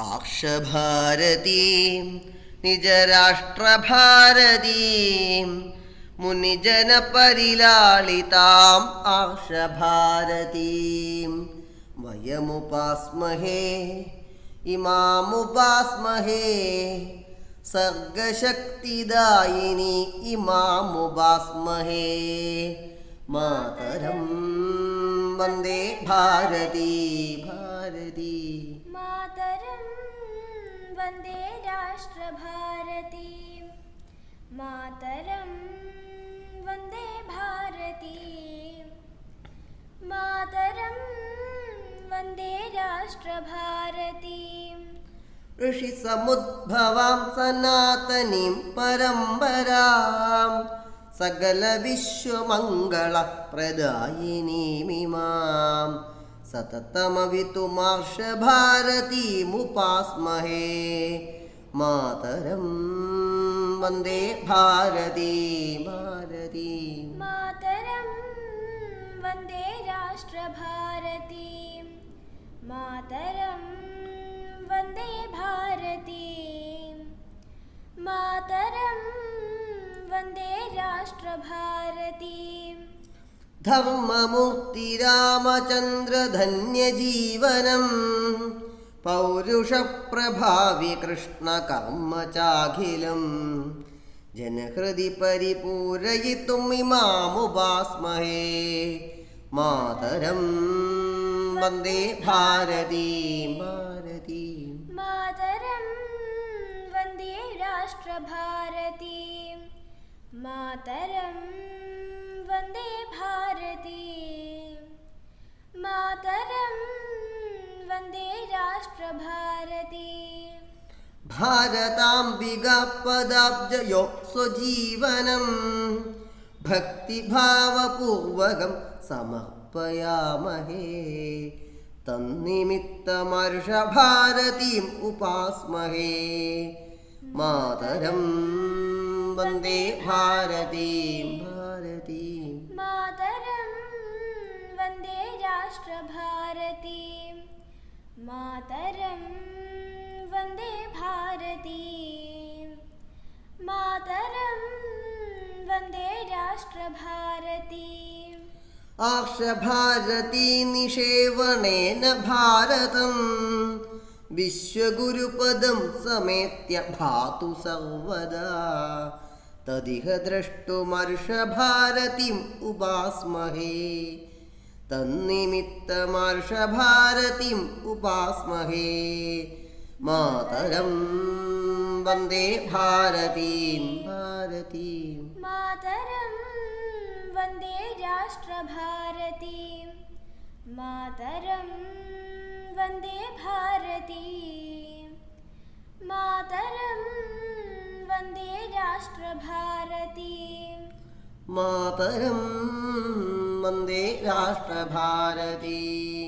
ആക്ഷഭാരതീം നിജരാഷ്ട്രഭാരതീം മുനിജനപരിലാളിതാം ആർഷഭാരതീം വയമുപാസ്മഹേ ഇമാമുപാസ്മഹേ സർഗശക്തിദായിനി ഇമാമുപാസ്മഹേ മാതരം വന്ദേ ഭാരതി ഭാരതി മാതരം വന്ദേ രാഷ്ട്രഭാരതീം. മാതരം വന്ദേ ഭാരതി. മാതരം വന്ദേ രാഷ്ട്രഭാരതീം. ഋഷിസമുദ്ഭവാം സനാതനീം പരമ്പരാം. സകല വിശ്വമംഗള പ്രദായിനീമിമാം സതതമവിതുമാർഷഭാരതീമുപാസ്മഹേ മാതരം വന്ദേ ഭാരതി ഭാരതി മാതരം വന്ദേ രാഷ്ട്രഭാരതീം മാതരം വന്ദേ ഭാരതീം മാതരം വന്ദേ രാഷ്ട്രഭാരതീം ധർമ്മമൂർത്തിരാമചന്ദ്രധന്യജീവനം. പൗരുഷപ്രഭാവി കൃഷ്ണകർമ്മചാഖിലം. ജനഹൃദി പരിപൂരയിത്തും ഇമാമുപാസ്മഹേ. മാതരം വന്ദേ ഭാരതി ഭാരതി. മാതരം വന്ദേ രാഷ്ട്രഭാരതി. മാതരം വന്ദേ ഭാരതി. മാതരം വന്ദേ രാഷ്ട്രഭാരതി. ഭാരതാംബിക പദാബ്ജയോ സ്വജീവനം. ഭക്തിഭാവപൂർവകം സമർപ്പയാമഹേ. തന്നിമിത്തമർഷഭാരതീം ഉപാസ്മഹേ. മാതരം വന്ദേ ഭാരതീം. രാഷ്ട്രഭാരതീം മാതരം വന്ദേ ഭാരതീം മാതരം വന്ദേ രാഷ്ട്രഭാരതീം ആർഷഭാരതീ നിഷേവണേന ഭാരതം വിശ്വഗുരുപദം സമേത്യ ഭാതു സർവദാ തദിഹ ദ്രഷ്ടുമർഷഭാരതിം ഉപാസ്മഹേ തന്നിമിത്തമർഷഭാരതിം ഉപാസ്മഹേ. മാതരം വന്ദേ ഭാരതീം. ഭാരതീം. മാതരം വന്ദേ രാഷ്ട്രഭാരതീം. മാതരം വന്ദേ ഭാരതീം. മാതരം വന്ദേ രാഷ്ട്രഭാരതീം. മാതരം വന്ദേ രാഷ്ട്രഭാരതീ.